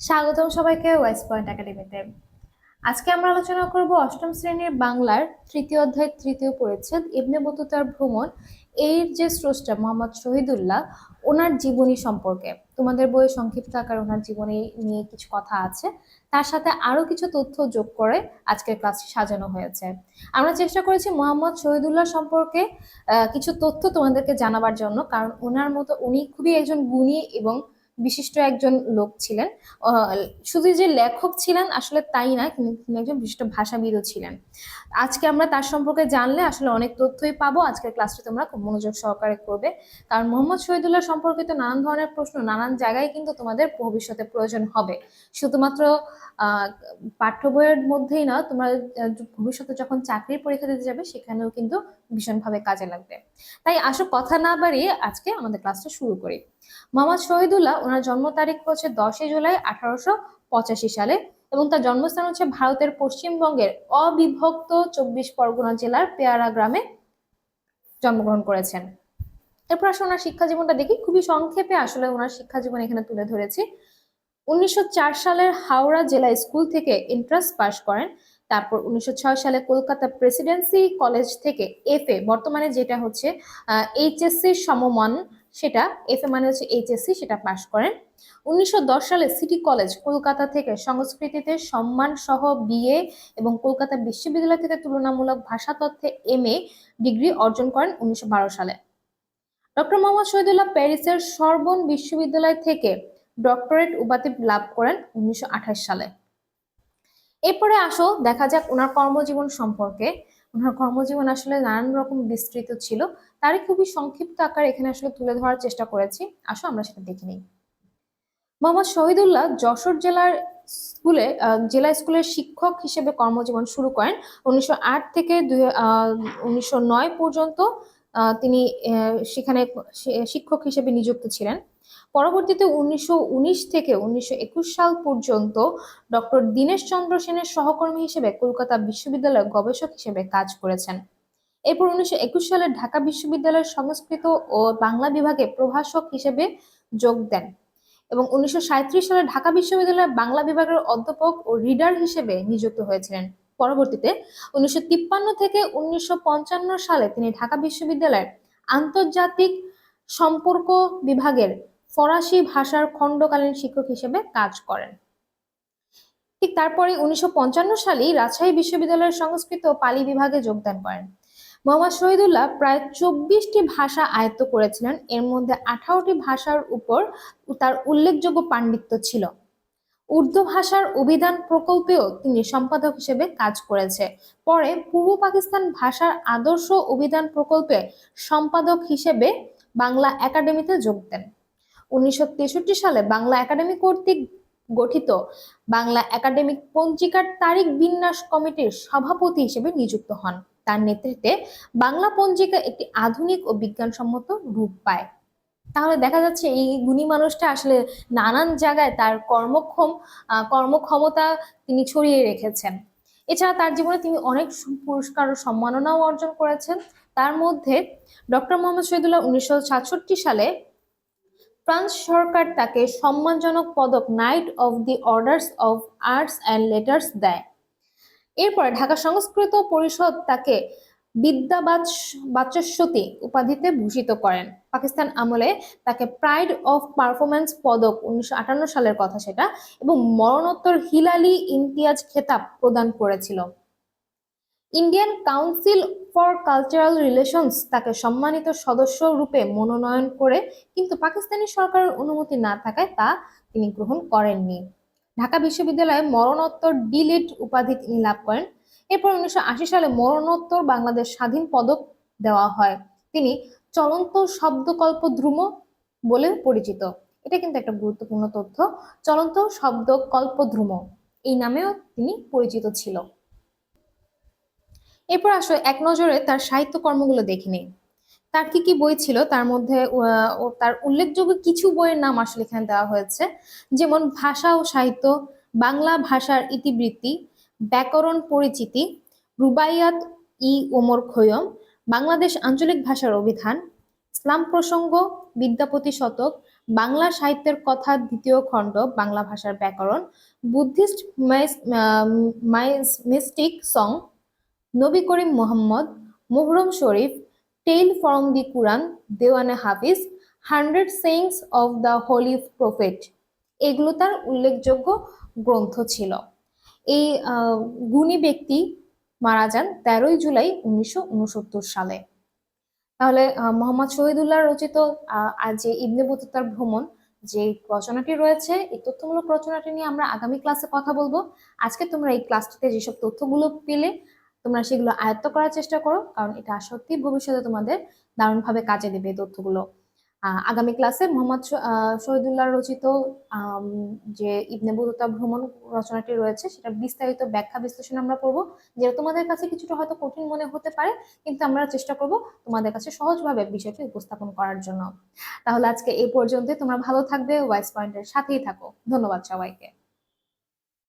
স্বাগতম সবাইকে West point একাডেমিতে আজকে আমরা আলোচনা করব অষ্টম শ্রেণির বাংলার তৃতীয় অধ্যায় তৃতীয় পরিচ্ছেদ, ইবনে বতুতার ভ্রমণ, এর যে স্রষ্টা মোহাম্মদ শহীদুল্লাহ, ওনার জীবনী সম্পর্কে। তোমাদের বইয়ে সংক্ষিপ্ত আকার ওনার জীবনী নিয়ে কিছু কথা আছে। তার সাথে আরও কিছু তথ্য যোগ করে আজকের ক্লাসটি সাজানো হয়েছে। আমরা চেষ্টা করেছি মোহাম্মদ শহীদুল্লাহ সম্পর্কে কিছু তথ্য তোমাদেরকে জানাবার জন্য, কারণ ওনার মতো উনি খুবই একজন গুণী এবং বিশিষ্ট একজন লোক ছিলেন। শুধু যে লেখক ছিলেন আসলে তাই না তিনি একজন বিশিষ্ট ভাষাবিদও ছিলেন। আজকে আমরা তার সম্পর্কে জানলে আসলে অনেক তথ্যই পাবো। আজকের ক্লাসটি তোমরা খুব মনোযোগ সহকারে করবে। কারণ মোহাম্মদ শহীদুল্লাহ সম্পর্কিত নানান ধরনের প্রশ্ন নানান জায়গায় কিন্তু তোমাদের ভবিষ্যতে প্রয়োজন হবে। শুধুমাত্র পাঠ্য বইয়ের মধ্যেই না, তোমরা ভবিষ্যতে যখন চাকরির পরীক্ষা দিতে যাবে, সেখানেও কিন্তু ভীষণভাবে কাজে লাগবে। তাই আসো কথা না বাড়িয়ে আজকে আমাদের ক্লাসটা শুরু করি। মোহাম্মদ শহীদুল্লাহ, ওনার জন্ম তারিখ হচ্ছে দশই জুলাই আঠারোশো পঁচাশি সালে এবং তার জন্মস্থান হচ্ছে ভারতের পশ্চিমবঙ্গের অবিভক্ত চব্বিশ পরগনা জেলার পেয়ারা গ্রামে জন্মগ্রহণ করেছেন। এরপর আসলে ওনার শিক্ষা জীবনটা দেখি। খুবই সংক্ষেপে আসলে ওনার শিক্ষা জীবন এখানে তুলে ধরেছি। উনিশশো চার সালের হাওড়া জেলা স্কুল থেকে এন্ট্রান্স পাশ করেন। তারপর উনিশশো ছয় সালে কলকাতা প্রেসিডেন্সি কলেজ থেকে এফ এ বর্তমানে যেটা হচ্ছে এইচএসসি সমমান, সেটা এফ এ মানে হচ্ছে এইচএসসি সেটা পাশ করেন। উনিশশো দশ সালে সিটি কলেজ কলকাতা থেকে সংস্কৃতিতে সম্মান সহ বিএ এবং কলকাতা বিশ্ববিদ্যালয় থেকে তুলনামূলক ভাষাতত্ত্বে এম এ ডিগ্রি অর্জন করেন উনিশশো বারো সালে। ডক্টর মোহাম্মদ শহীদুল্লাহ প্যারিসের সর্বন বিশ্ববিদ্যালয় থেকে ডক্টরেট উপাধি লাভ করেন উনিশশো আঠাশ সালে। এরপরে আসো, দেখা যাক ওনার কর্মজীবন সম্পর্কে। ওনার কর্মজীবন আসলে নানান রকম বিস্তৃত ছিল। তারই খুবই সংক্ষিপ্ত আকার এখানে আসলে তুলে ধরার চেষ্টা করেছি। আসো, আমরা সেটা দেখে নিই। মোহাম্মদ শহীদুল্লাহ যশোর জেলার স্কুলে জেলা স্কুলের শিক্ষক হিসেবে কর্মজীবন শুরু করেন। উনিশশো আট থেকে উনিশশো নয় পর্যন্ত তিনি সেখানে শিক্ষক হিসেবে নিযুক্ত ছিলেন। পরবর্তীতে উনিশশো উনিশ থেকে উনিশশো একুশ সাল পর্যন্ত ডক্টর দীনেশ চন্দ্র সেনের সহকর্মী হিসেবে কলকাতা বিশ্ববিদ্যালয়ের গবেষক হিসেবে কাজ করেছেন। এরপর উনিশশো একুশ সালে ঢাকা বিশ্ববিদ্যালয়ের সংস্কৃত ও বাংলা বিভাগে প্রভাষক হিসেবে যোগ দেন এবং উনিশশো সাঁইত্রিশ সালে ঢাকা বিশ্ববিদ্যালয়ের বাংলা বিভাগের অধ্যাপক ও রিডার হিসেবে নিযুক্ত হয়েছিলেন। পরবর্তীতে উনিশশো তিপ্পান্ন থেকে উনিশশো পঞ্চান্ন সালে তিনি ঢাকা বিশ্ববিদ্যালয়ের আন্তর্জাতিক সম্পর্ক বিভাগের ফরাসি ভাষার খণ্ডকালীন শিক্ষক হিসেবে কাজ করেন। ঠিক তারপরে উনিশশো সালেই রাজশাহী বিশ্ববিদ্যালয়ের সংস্কৃত ও পালি বিভাগে যোগদান করেন। মোহাম্মদ শহীদুল্লাহ প্রায় চব্বিশটি ভাষা আয়ত্ত করেছিলেন। এর মধ্যে আঠারোটি ভাষার উপর তার উল্লেখযোগ্য পাণ্ডিত্য ছিল। উর্দু ভাষার অভিধান প্রকল্পেও তিনি সম্পাদক হিসেবে কাজ করেছে। পরে পূর্ব পাকিস্তান ভাষার আদর্শ অভিধান প্রকল্পে সম্পাদক হিসেবে বাংলা একাডেমিতে যোগ দেন। উনিশশো তেষট্টি সালে বাংলা একাডেমি কর্তৃক গঠিত বাংলা একাডেমিক পঞ্জিকার তারিখ বিন্যাস কমিটির সভাপতি হিসেবে নিযুক্ত হন। তার নেতৃত্বে বাংলা পঞ্জিকা একটি আধুনিক ও বিজ্ঞানসম্মত রূপ পায়। তাহলে দেখা যাচ্ছে এই গুণী মানুষটা আসলে নানান জায়গায় তার কর্মক্ষম কর্মক্ষমতা তিনি ছড়িয়ে রেখেছেন। এছাড়া তার জীবনে তিনি অনেক পুরস্কার ও সম্মাননাও অর্জন করেছেন। তার মধ্যে ডক্টর মোহাম্মদ শহীদুল্লাহ উনিশশো সালে ফ্রান্স সরকার তাকে সম্মানজনক পদক knight of the orders of arts and letters দেয়। এরপর ঢাকা সংস্কৃত পরিষদ তাকে বিদ্যাবাচ বাচস্পতি উপাধিতে ভূষিত করেন। পাকিস্তান আমলে তাকে প্রাইড অফ পারফরম্যান্স পদক উনিশশো আটান্ন সালের কথা সেটা এবং মরণোত্তর হিলালি ইমতিয়াজ খেতাব প্রদান করেছিল। Indian council for cultural relations তাকে সম্মানিত সদস্য রূপে মনোনয়ন করে, কিন্তু পাকিস্তানি সরকারের অনুমতি না থাকায় তা তিনি গ্রহণ করেননি। ঢাকা বিশ্ববিদ্যালয়ে মরণোত্তর ডিলিট উপাধি তিনি লাভ করেন। এরপর উনিশশো আশি সালে মরণোত্তর বাংলাদেশ স্বাধীন পদক দেওয়া হয়। তিনি চলন্ত শব্দকল্প ধ্রুম বলে পরিচিত। এটা কিন্তু একটা গুরুত্বপূর্ণ তথ্য। চলন্ত শব্দকল্প ধ্রুম এই নামেও তিনি পরিচিত ছিল। এরপর আসো এক নজরে তার সাহিত্য কর্মগুলো দেখে নিই। তার কি কি বই ছিল তার মধ্যে তার উল্লেখযোগ্য কিছু বইয়ের নাম আসলে এখানে দেওয়া হয়েছে। যেমন ভাষা ও সাহিত্য, বাংলা ভাষার ইতিবৃত্তি, ব্যাকরণ পরিচিতি, রুবাইয়াত ই ওমর খৈয়ম, বাংলাদেশ আঞ্চলিক ভাষার অভিধান, ইসলাম প্রসঙ্গ বিদ্যাপতি শতক বাংলা সাহিত্যের কথা দ্বিতীয় খণ্ড, বাংলা ভাষার ব্যাকরণ, Buddhist mystic song Nabi Karim Mohammad, Muharram Sharif, tale from the Quran, Diwane Hafiz, hundred sayings of the holy prophet. এগুলো তার উল্লেখযোগ্য গ্রন্থ ছিল। এই গুণী ব্যক্তি মারা যান তেরোই জুলাই উনিশশো উনসত্তর সালে। তাহলে মোহাম্মদ শহীদুল্লাহ রচিত যে ইবনে বতুতার ভ্রমণ, যে রচনাটি রয়েছে, এই তথ্যমূলক রচনাটি নিয়ে আমরা আগামী ক্লাসে কথা বলব। আজকে তোমরা এই ক্লাসটিতে যেসব তথ্যগুলো পেলে তোমরা সেগুলো আয়ত্ত করার চেষ্টা করো, কারণ এটা সত্যি ভবিষ্যতে তোমাদের দারুণভাবে কাজে দেবে এই তথ্যগুলো। আগামী ক্লাসে মোহাম্মদ শহীদুল্লাহ রচিত যে ইবনে বতুতা ভ্রমণ রচনাটি রয়েছে সেটা বিস্তারিত ব্যাখ্যা বিশ্লেষণ আমরা পড়ব, যেটা তোমাদের কাছে কিছুটা হয়তো কঠিন মনে হতে পারে, কিন্তু আমরা চেষ্টা করব তোমাদের কাছে সহজভাবে বিষয়টি উপস্থাপন করার জন্য। তাহলে আজকে এই পর্যন্তই, তোমরা ভালো থাকবে ওয়াইস পয়েন্টের সাথেই থাকো। ধন্যবাদ সবাইকে।